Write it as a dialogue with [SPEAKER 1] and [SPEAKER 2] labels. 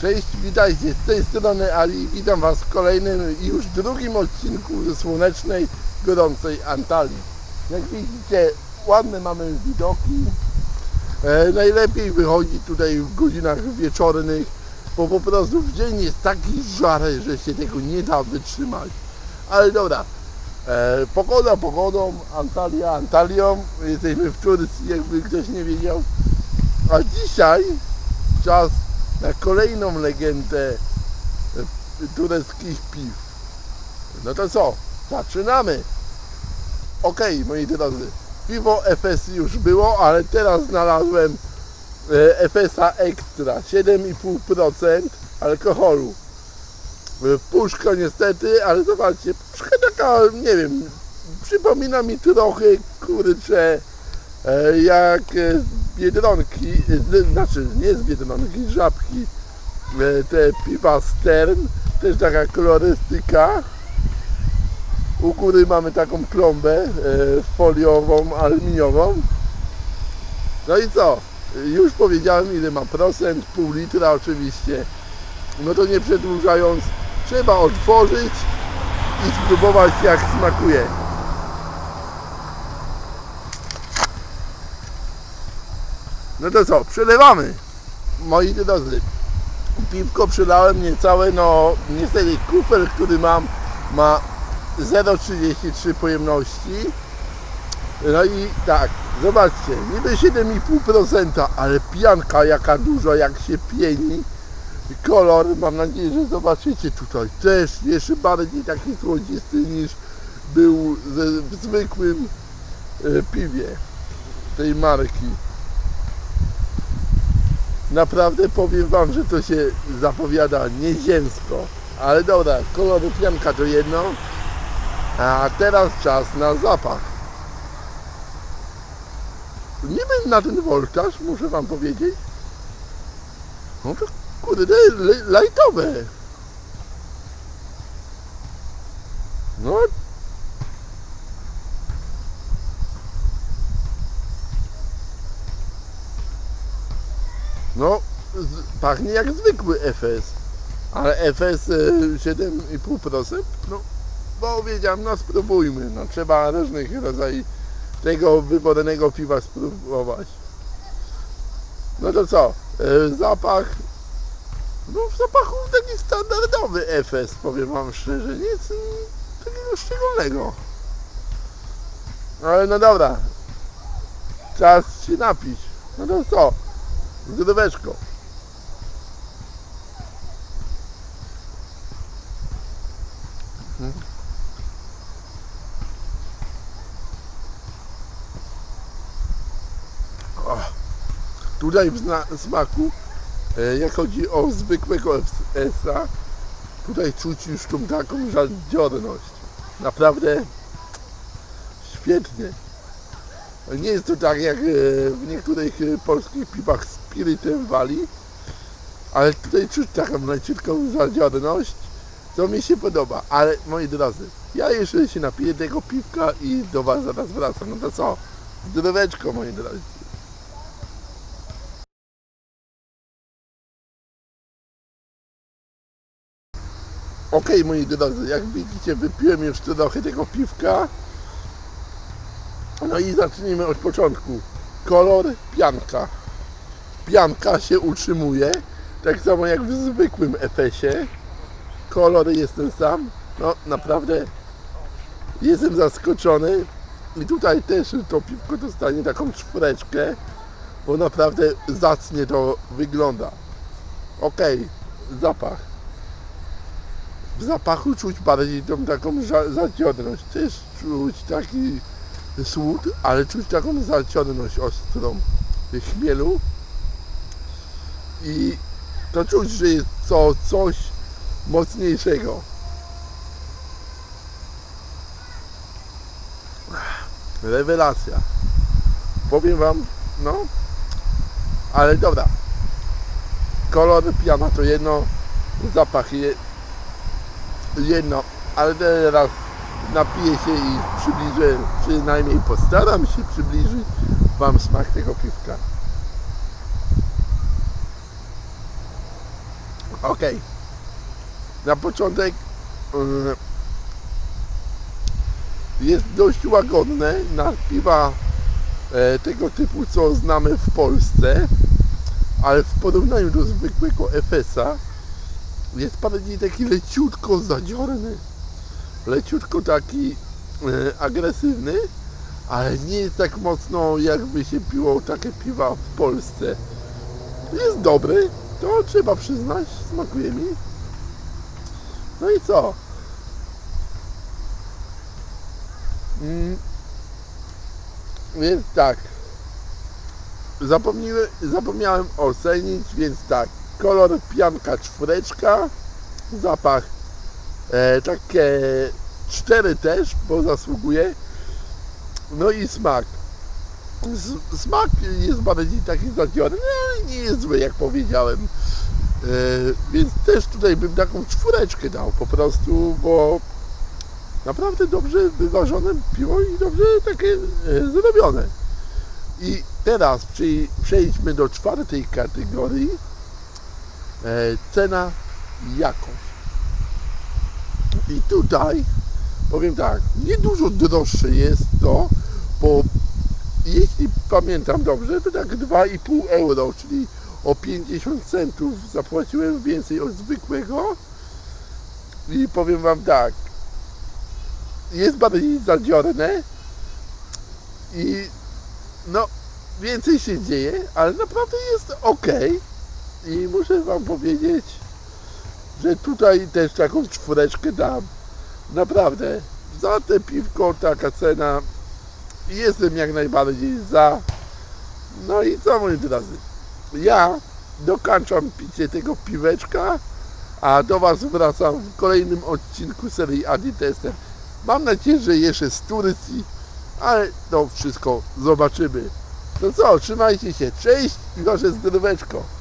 [SPEAKER 1] Cześć, witajcie z tej strony Ali. Witam Was w kolejnym i już drugim odcinku słonecznej, gorącej Antalii. Jak widzicie, ładne mamy widoki. E, najlepiej wychodzi tutaj w godzinach wieczornych, bo po prostu w dzień jest taki żary, że się tego nie da wytrzymać. Ale dobra, e, pogoda pogodą, Antalia Antalią. Jesteśmy w Turcji, jakby ktoś nie wiedział. A dzisiaj czas na kolejną legendę e, tureckich piw. No to co? Zaczynamy! Okej, moi drodzy, piwo FS już było, ale teraz znalazłem FS-a Extra, 7,5% alkoholu. E, Puszka niestety, ale zobaczcie, puszka taka, nie wiem, przypomina mi trochę, kurczę, e, jak Biedronki, z, znaczy nie z Biedronki, Żabki, e, te piwa Stern, też taka kolorystyka. U góry mamy taką plombę e, foliową, aluminiową. No i co? Już powiedziałem ile ma procent, pół litra oczywiście. No to nie przedłużając, trzeba otworzyć i spróbować jak smakuje. No to co, przelewamy. Moi drodzy, piwko przelałem niecałe, no niestety kufel, który mam ma 0,33 pojemności. No i tak, zobaczcie, niby 7,5%, ale pianka jaka duża, jak się pieni. Kolor, mam nadzieję, że zobaczycie tutaj, też jeszcze bardziej taki słodzisty niż był w zwykłym e, piwie tej marki. Naprawdę powiem Wam, że to się zapowiada nieziemsko. Ale dobra, kolory pianka to jedno. A teraz czas na zapach. Nie wiem na ten woltaż, muszę Wam powiedzieć. No to kurde, lajtowe. No. No, pachnie jak zwykły FS. Ale FS e, 7,5%? No, bo wiedziałem, no spróbujmy. No, trzeba różnych rodzajów tego wybornego piwa spróbować. No to co? E, zapach. No w zapachu taki standardowy FS, powiem wam szczerze. Nic takiego szczególnego. Ale no dobra. Czas się napić. No to co? Zdroweczko. Tutaj w smaku, e, jak chodzi o zwykłego S-a, tutaj czuć już tą taką żadziorność. Naprawdę świetnie. Nie jest to tak jak e, w niektórych e, polskich piwach spirytem wali, ale tutaj czuć taką leciutką zadziorność, co mi się podoba. Ale moi drodzy, ja jeszcze się napiję tego piwka i do Was zaraz wracam. No to co? Zdroweczko moi drodzy. Ok, moi drodzy, jak widzicie, wypiłem już trochę tego piwka. No i zacznijmy od początku. Kolor pianka. Pianka się utrzymuje, tak samo jak w zwykłym efesie. Kolor jest ten sam. No naprawdę jestem zaskoczony. I tutaj też to piwko dostanie taką czwóreczkę, bo naprawdę zacnie to wygląda. Ok, zapach w zapachu czuć bardziej tą taką za- zaciorność. Też czuć taki słód, ale czuć taką zaciorność ostrą chmielu. I to czuć, że jest to coś mocniejszego. Rewelacja. Powiem wam, no, ale dobra. Kolor piana to jedno, zapach je, jedno, ale teraz napiję się i przybliżę, przynajmniej postaram się przybliżyć Wam smak tego piwka. Okej. Na początek yy, jest dość łagodne na piwa e, tego typu, co znamy w Polsce, ale w porównaniu do zwykłego FS-a jest bardziej taki leciutko zadziorny, leciutko taki e, agresywny, ale nie jest tak mocno jakby się piło takie piwa w Polsce. Jest dobry, to trzeba przyznać, smakuje mi. No i co? Mm. Więc tak. Zapomniałem, zapomniałem ocenić, więc tak. Kolor pianka czwóreczka. Zapach e, takie cztery też, bo zasługuje. No i smak. S- Smak jest bardziej taki zadziorny, ale nie jest zły, jak powiedziałem. E, więc też tutaj bym taką czwóreczkę dał po prostu, bo naprawdę dobrze wyważone piwo i dobrze takie e, zrobione. I teraz przej- przejdźmy do czwartej kategorii. E, cena jakość. I tutaj powiem tak, nie dużo droższe jest to, bo jeśli pamiętam dobrze, to tak 2,5 euro, czyli o 50 centów zapłaciłem więcej od zwykłego. I powiem Wam tak, jest bardziej zadziorne i no więcej się dzieje, ale naprawdę jest ok. I muszę Wam powiedzieć, że tutaj też taką czwóreczkę dam. Naprawdę, za te piwko taka cena jestem jak najbardziej za. No i co moi drodzy, ja dokończam picie tego piweczka, a do Was wracam w kolejnym odcinku serii Aditester. Mam nadzieję, że jeszcze z Turcji, ale to wszystko zobaczymy. No co, trzymajcie się, cześć i wasze zdroweczko.